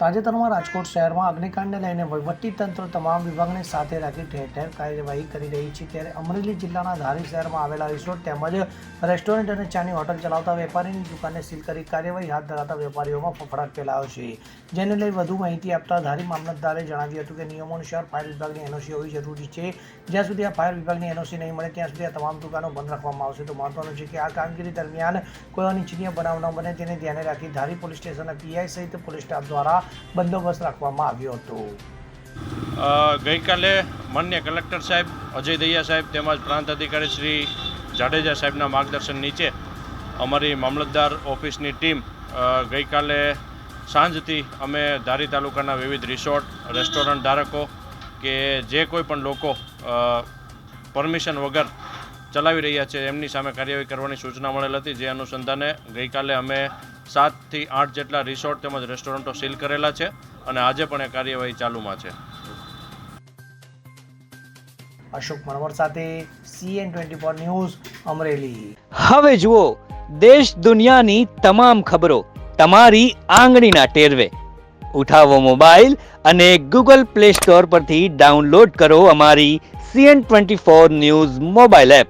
તાજેતરમાં રાજકોટ શહેરમાં અગ્નિકાંડને લઈને વહીવટીતંત્ર તમામ વિભાગને સાથે રાખી ઠેર ઠેર કાર્યવાહી કરી રહી છે. ત્યારે અમરેલી જિલ્લાના ધારી શહેરમાં આવેલા રિસોર્ટ તેમજ રેસ્ટોરન્ટ અને ચાની હોટલ ચલાવતા વેપારીની દુકાનને સીલ કરી કાર્યવાહી હાથ ધરાતા વેપારીઓમાં ફફડાટ ફેલાયો છે. જેને લઈ વધુ માહિતી આપતા ધારી મામલતદારે જણાવ્યું હતું કે નિયમો અનુસાર ફાયર વિભાગની એનઓસી હોવી જરૂરી છે. જ્યાં સુધી આ ફાયર વિભાગની એનઓસી નહીં મળે, ત્યાં સુધી આ તમામ દુકાનો બંધ રાખવામાં આવશે. તો મહત્વનું છે કે આ કામગીરી દરમિયાન કોઈ અનિચ્છનીય બનાવ ન બને. તેને ધ્યાને રાખી ધારી પોલીસ સ્ટેશન પીઆઈ સહિત પોલીસ સ્ટાફ દ્વારા બંદોબસ્ત રાખવામાં આવ્યો હતો. ગઈકાલે માન્ય કલેક્ટર સાહેબ અજય દૈયા સાહેબ તેમજ પ્રાંત અધિકારી શ્રી જાડેજા સાહેબના માર્ગદર્શન નીચે અમારી મામલતદાર ઓફિસની ટીમ ગઈકાલે સાંજથી અમે ધારી તાલુકાના વિવિધ રિસોર્ટ, રેસ્ટોરન્ટ ધારકો કે જે કોઈ પણ લોકો પરમિશન વગર ચલાવી રહ્યા છે, એમની સામે કાર્યવાહી કરવાની સૂચના મળેલ હતી. જે અનુસંધાને ગઈકાલે અમે સાતથી આઠ જેટલા રિસોર્ટ તેમજ રેસ્ટોરન્ટો સીલ કરેલા છે અને આજે પણ એ કાર્યવાહી ચાલુમાં છે. અશોક મનવર સાથે CN twenty four news Amreli. હવે જુઓ દેશ દુનિયાની તમામ ખબરો તમારી આંગળીના ટેરવે. ઉઠાવો મોબાઈલ અને ગૂગલ પ્લે સ્ટોર પરથી ડાઉનલોડ કરો અમારી CN twenty four news mobile app.